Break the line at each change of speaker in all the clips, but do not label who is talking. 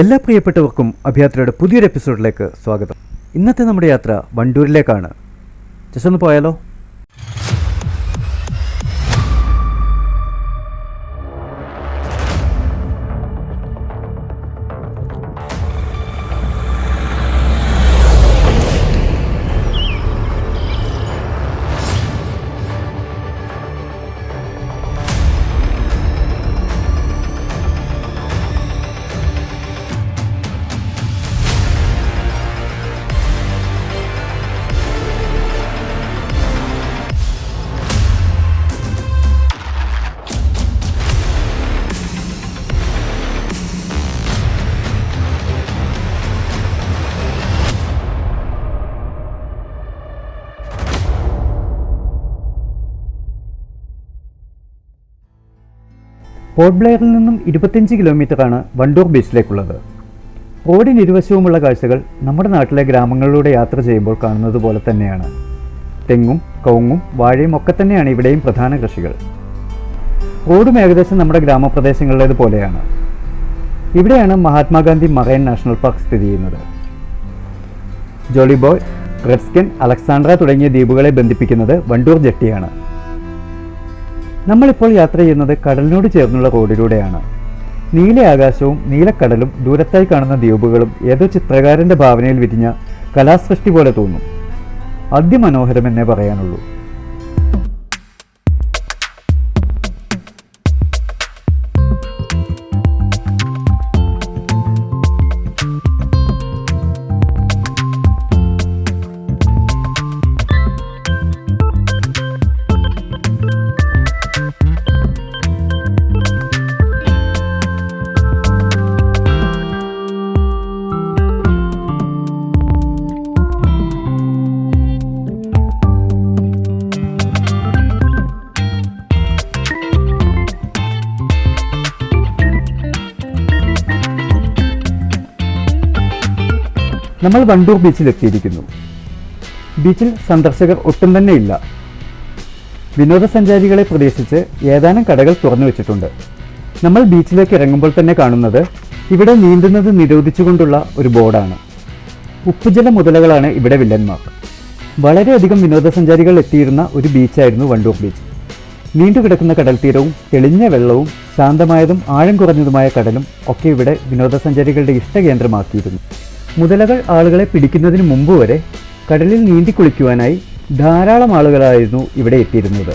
എല്ലാ പ്രിയപ്പെട്ടവർക്കും അഭയാത്രയുടെ പുതിയൊരു എപ്പിസോഡിലേക്ക് സ്വാഗതം. ഇന്നത്തെ നമ്മുടെ യാത്ര വണ്ടൂരിലേക്കാണ്. ജസ്റ്റ് ഒന്ന് പോയാലോ? പോർട്ട് ബ്ലെയറിൽ നിന്നും ഇരുപത്തിയഞ്ച് കിലോമീറ്ററാണ് വണ്ടൂർ ബീച്ചിലേക്കുള്ളത്. റോഡിന് ഇരുവശവുമുള്ള കാഴ്ചകൾ നമ്മുടെ നാട്ടിലെ ഗ്രാമങ്ങളിലൂടെ യാത്ര ചെയ്യുമ്പോൾ കാണുന്നത് പോലെ തന്നെയാണ്. തെങ്ങും കവുങ്ങും വാഴയും ഒക്കെ തന്നെയാണ് ഇവിടെയും പ്രധാന കൃഷികൾ. റോഡും ഏകദേശം നമ്മുടെ ഗ്രാമപ്രദേശങ്ങളിലേത് പോലെയാണ്. ഇവിടെയാണ് മഹാത്മാഗാന്ധി മറൈൻ നാഷണൽ പാർക്ക് സ്ഥിതി ചെയ്യുന്നത്. ജോളിബോയ് റെഡ്സ്കിൻ അലക്സാണ്ട്ര തുടങ്ങിയ ദ്വീപുകളെ ബന്ധിപ്പിക്കുന്നത് വണ്ടൂർ ജെട്ടിയാണ്. നമ്മളിപ്പോൾ യാത്ര ചെയ്യുന്നത് കടലിനോട് ചേർന്നുള്ള റോഡിലൂടെയാണ്. നീല ആകാശവും നീലക്കടലും ദൂരത്തായി കാണുന്ന ദ്വീപുകളും ഏതോ ചിത്രകാരന്റെ ഭാവനയിൽ വിരിഞ്ഞ കലാസൃഷ്ടി പോലെ തോന്നും. അതിമനോഹരമെന്നേ പറയാനുള്ളൂ. നമ്മൾ വണ്ടൂർ ബീച്ചിൽ എത്തിയിരിക്കുന്നു. ബീച്ചിൽ സന്ദർശകർ ഒട്ടും തന്നെ ഇല്ല വിനോദസഞ്ചാരികളെ പ്രതീക്ഷിച്ച് ഏതാനും കടകൾ തുറന്നു വെച്ചിട്ടുണ്ട്. നമ്മൾ ബീച്ചിലേക്ക് ഇറങ്ങുമ്പോൾ തന്നെ കാണുന്നത് ഇവിടെ നീന്തുന്നത് നിരോധിച്ചുകൊണ്ടുള്ള ഒരു ബോർഡാണ്. ഉപ്പുജല മുതലകളാണ് ഇവിടെ വില്ലന്മാർ. വളരെയധികം വിനോദസഞ്ചാരികൾ എത്തിയിരുന്ന ഒരു ബീച്ചായിരുന്നു വണ്ടൂർ ബീച്ച്. നീണ്ടുകിടക്കുന്ന കടൽ തീരവും തെളിഞ്ഞ വെള്ളവും ശാന്തമായതും ആഴം കുറഞ്ഞതുമായ കടലും ഒക്കെ ഇവിടെ വിനോദസഞ്ചാരികളുടെ ഇഷ്ടകേന്ദ്രമാക്കിയിരുന്നു. മുതലകൾ ആളുകളെ പിടിക്കുന്നതിന് മുമ്പ് വരെ കടലിൽ നീന്തി കുളിക്കുവാനായി ധാരാളം ആളുകളായിരുന്നു ഇവിടെ എത്തിയിരുന്നത്.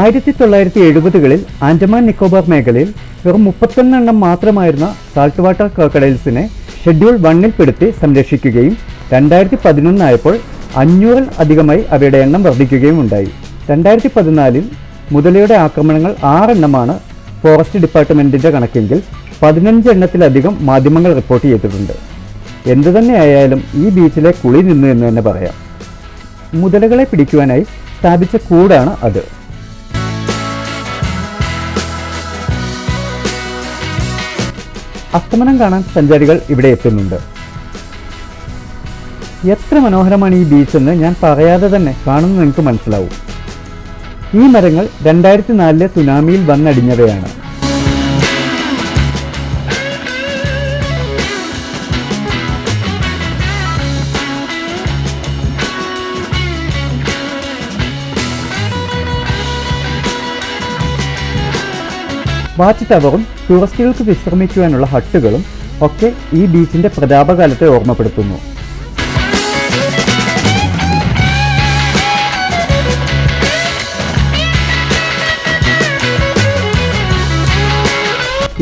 ആയിരത്തി തൊള്ളായിരത്തി എഴുപതുകളിൽ ആൻഡമാൻ നിക്കോബാർ മേഖലയിൽ വെറും മുപ്പത്തൊന്നെണ്ണം മാത്രമായിരുന്ന സാൾട്ട് വാട്ടർ ക്രോക്കഡൈൽസിനെ ഷെഡ്യൂൾ വണ്ണിൽപ്പെടുത്തി സംരക്ഷിക്കുകയും രണ്ടായിരത്തി പതിനൊന്നായപ്പോൾ അഞ്ഞൂറിൽ അധികമായി അവയുടെ എണ്ണം വർദ്ധിക്കുകയും ഉണ്ടായി. രണ്ടായിരത്തി പതിനാലിൽ മുതലയുടെ ആക്രമണങ്ങൾ ആറെണ്ണമാണ് ഫോറസ്റ്റ് ഡിപ്പാർട്ട്മെന്റിന്റെ കണക്കെങ്കിൽ പതിനഞ്ച് എണ്ണത്തിലധികം മാധ്യമങ്ങൾ റിപ്പോർട്ട് ചെയ്തിട്ടുണ്ട്. എന്തു തന്നെയായാലും ഈ ബീച്ചിലെ കുളി നിന്നു എന്ന് തന്നെ പറയാം. മുതലകളെ പിടിക്കുവാനായി സ്ഥാപിച്ച കൂടാണ് അത്. അസ്തമനം കാണാൻ സഞ്ചാരികൾ ഇവിടെ എത്തുന്നുണ്ട്. എത്ര മനോഹരമാണ് ഈ ബീച്ച് എന്ന് ഞാൻ പറയാതെ തന്നെ കാണുന്ന നിങ്ങൾക്ക് മനസ്സിലാവും. ഈ മരങ്ങൾ രണ്ടായിരത്തി നാലിലെ സുനാമിയിൽ വന്നടിഞ്ഞവയാണ്. വാച്ച് ടവറും ടൂറിസ്റ്റുകൾക്ക് വിശ്രമിക്കുവാനുള്ള ഹട്ടുകളും ഒക്കെ ഈ ബീച്ചിന്റെ പ്രതാപകാലത്തെ ഓർമ്മപ്പെടുത്തുന്നു.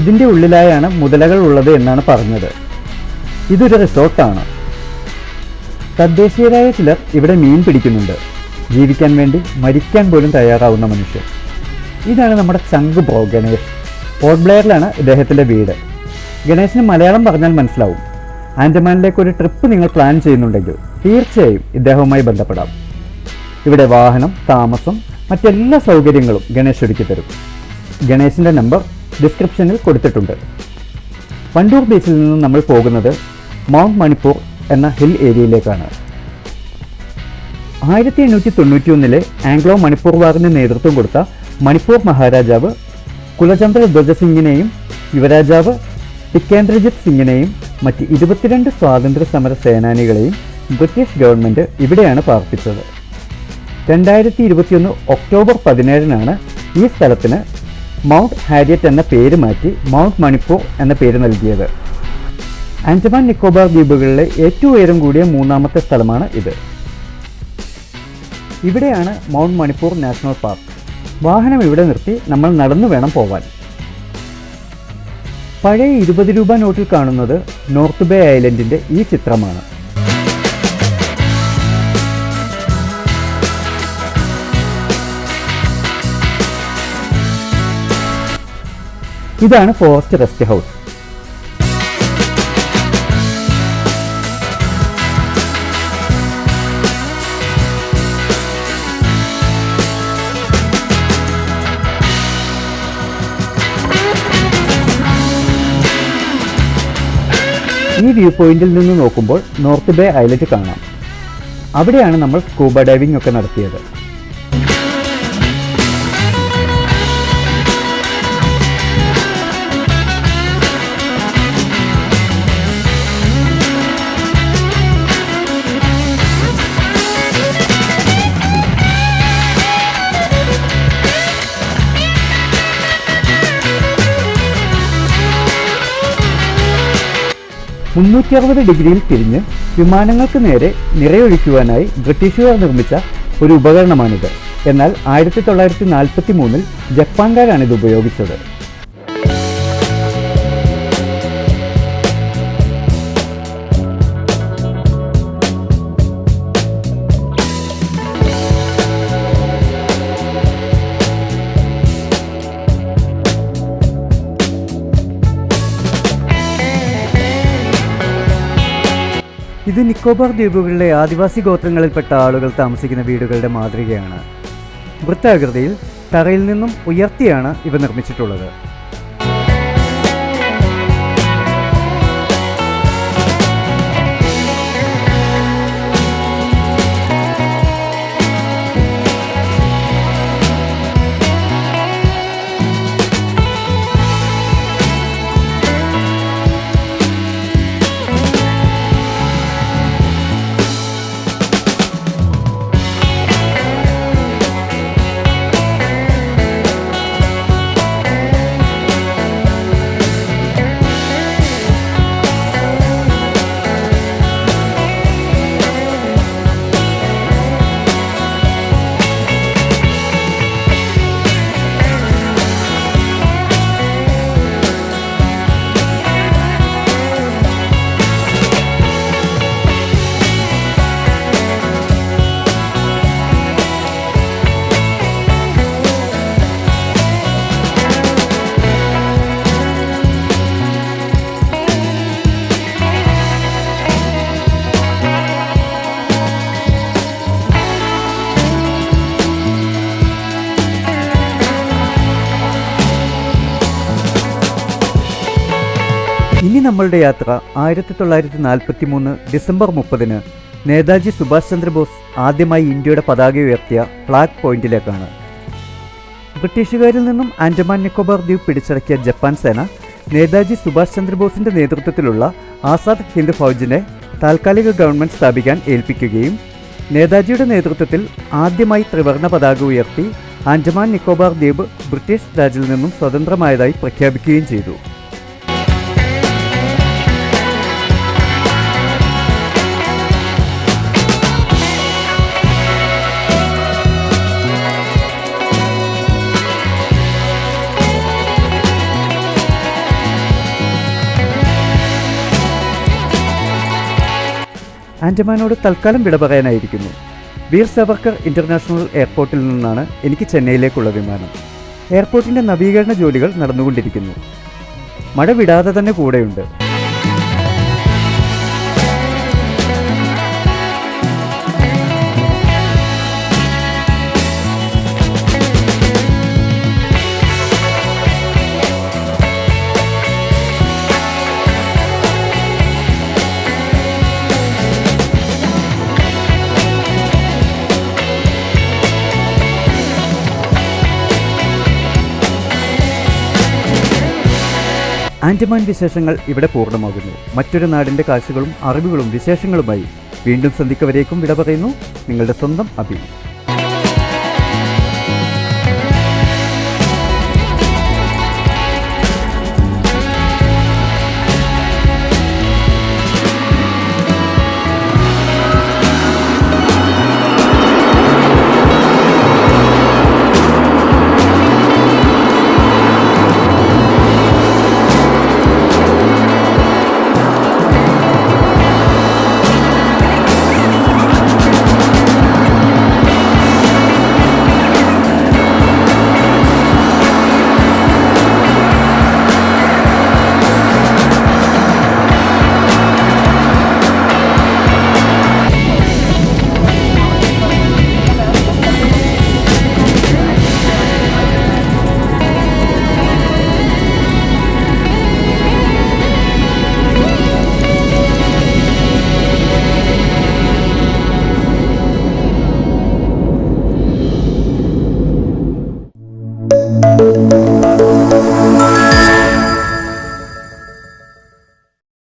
ഇതിന്റെ ഉള്ളിലായാണ് മുതലകൾ ഉള്ളത് എന്നാണ് പറഞ്ഞത്. ഇതൊരു റിസോർട്ടാണ്. തദ്ദേശീയരായ ചിലർ ഇവിടെ മീൻ പിടിക്കുന്നുണ്ട്. ജീവിക്കാൻ വേണ്ടി മരിക്കാൻ പോലും തയ്യാറാവുന്ന മനുഷ്യർ. ഇതാണ് നമ്മുടെ ചങ്ക് ബ്രോ ഗണേഷ്. പോർട്ട് ബ്ലെയറിലാണ് ഇദ്ദേഹത്തിന്റെ വീട്. ഗണേശന് മലയാളം പറഞ്ഞാൽ മനസ്സിലാവും. ആൻഡമാനിലേക്ക് ഒരു ട്രിപ്പ് നിങ്ങൾ പ്ലാൻ ചെയ്യുന്നുണ്ടെങ്കിൽ തീർച്ചയായും ഇദ്ദേഹവുമായി ബന്ധപ്പെടാം. ഇവിടെ വാഹനം താമസം മറ്റെല്ലാ സൗകര്യങ്ങളും ഗണേശ് ഒരുക്കി തരും. ഗണേശിന്റെ നമ്പർ ഡിസ്ക്രിപ്ഷനിൽ കൊടുത്തിട്ടുണ്ട്. വണ്ടൂർ ബീച്ചിൽ നിന്ന് നമ്മൾ പോകുന്നത് മൗണ്ട് മണിപ്പൂർ എന്ന ഹിൽ ഏരിയയിലേക്കാണ്. ആയിരത്തി എണ്ണൂറ്റി തൊണ്ണൂറ്റി ഒന്നിലെ ആംഗ്ലോ മണിപ്പൂർ വാറിന് നേതൃത്വം കൊടുത്ത മണിപ്പൂർ മഹാരാജാവ് കുലചന്ദ്ര ധ്വജസിംഗിനെയും യുവരാജാവ് ടിക്കേന്ദ്രജിത് സിംഗിനെയും മറ്റ് ഇരുപത്തിരണ്ട് സ്വാതന്ത്ര്യ സമര സേനാനികളെയും ബ്രിട്ടീഷ് ഗവൺമെന്റ് ഇവിടെയാണ് പാർപ്പിച്ചത്. രണ്ടായിരത്തി ഇരുപത്തിയൊന്ന് ഒക്ടോബർ പതിനേഴിനാണ് ഈ സ്ഥലത്തിന് മൗണ്ട് ഹാരിയറ്റ് എന്ന പേര് മാറ്റി മൗണ്ട് മണിപ്പൂർ എന്ന പേര് നൽകിയത്. ആൻഡമാൻ നിക്കോബാർ ദ്വീപുകളിലെ ഏറ്റവും ഉയരം കൂടിയ മൂന്നാമത്തെ സ്ഥലമാണ് ഇത്. ഇവിടെയാണ് മൗണ്ട് മണിപ്പൂർ നാഷണൽ പാർക്ക്. വാഹനം ഇവിടെ നിർത്തി നമ്മൾ നടന്നു വേണം പോവാൻ. പഴയ ഇരുപത് രൂപ നോട്ടിൽ കാണുന്നത് നോർത്ത് ബേ ഐലൻഡിന്റെ ഈ ചിത്രമാണ്. ഇതാണ് ഫോറസ്റ്റ് റെസ്റ്റ് ഹൗസ്. ഈ വ്യൂ പോയിന്റിൽ നിന്ന് നോക്കുമ്പോൾ നോർത്ത് ബേ ഐലൻഡ് കാണാം. അവിടെയാണ് നമ്മൾ സ്കൂബ ഡൈവിംഗ് ഒക്കെ നടത്തിയത്. മുന്നൂറ്റി അറുപത് ഡിഗ്രിയിൽ തിരിഞ്ഞ് വിമാനങ്ങൾക്ക് നേരെ നിറയൊഴിക്കുവാനായി ബ്രിട്ടീഷുകാർ നിർമ്മിച്ച ഒരു ഉപകരണമാണിത്. എന്നാൽ ആയിരത്തി തൊള്ളായിരത്തി നാൽപ്പത്തി മൂന്നിൽ ജപ്പാൻകാരാണ് ഇത് ഉപയോഗിച്ചത്. ഇത് നിക്കോബാർ ദ്വീപുകളിലെ ആദിവാസി ഗോത്രങ്ങളിൽപ്പെട്ട ആളുകൾ താമസിക്കുന്ന വീടുകളുടെ മാതൃകയാണ്. വൃത്താകൃതിയിൽ തറയിൽ നിന്നും ഉയർത്തിയാണ് ഇവ നിർമ്മിച്ചിട്ടുള്ളത്. ഇനി നമ്മളുടെ യാത്ര ആയിരത്തി തൊള്ളായിരത്തി നാൽപ്പത്തി മൂന്ന് ഡിസംബർ മുപ്പതിന് നേതാജി സുഭാഷ് ചന്ദ്രബോസ് ആദ്യമായി ഇന്ത്യയുടെ പതാക ഉയർത്തിയ ഫ്ലാഗ് പോയിന്റിലേക്കാണ്. ബ്രിട്ടീഷുകാരിൽ നിന്നും ആൻഡമാൻ നിക്കോബാർ ദ്വീപ് പിടിച്ചടക്കിയ ജപ്പാൻ സേന നേതാജി സുഭാഷ് ചന്ദ്രബോസിന്റെ നേതൃത്വത്തിലുള്ള ആസാദ് ഹിന്ദ് ഫൗജിനെ താൽക്കാലിക ഗവൺമെന്റ് സ്ഥാപിക്കാൻ ഏൽപ്പിക്കുകയും നേതാജിയുടെ നേതൃത്വത്തിൽ ആദ്യമായി ത്രിവർണ പതാക ഉയർത്തി ആൻഡമാൻ നിക്കോബാർ ദ്വീപ് ബ്രിട്ടീഷ് രാജിൽ നിന്നും സ്വതന്ത്രമായതായി പ്രഖ്യാപിക്കുകയും ചെയ്തു. ആൻഡമാനോട് തൽക്കാലം വിട പറയാനായിരിക്കുന്നു. വീർ സവർക്കർ ഇന്റർനാഷണൽ എയർപോർട്ടിൽ നിന്നാണ് എനിക്ക് ചെന്നൈയിലേക്കുള്ള വിമാനം. എയർപോർട്ടിന്റെ നവീകരണ ജോലികൾ നടന്നുകൊണ്ടിരിക്കുന്നു. മഴ വിടാതെ തന്നെ കൂടെയുണ്ട്. ആൻഡമാൻ വിശേഷങ്ങൾ ഇവിടെ പൂർണമാകുന്നു. മറ്റൊരു നാടിന്റെ കാഴ്ചകളും അറിവുകളും വിശേഷങ്ങളുമായി വീണ്ടും സന്ധിക്കവരേക്കും വിട പറയുന്നു നിങ്ങളുടെ സ്വന്തം അഭി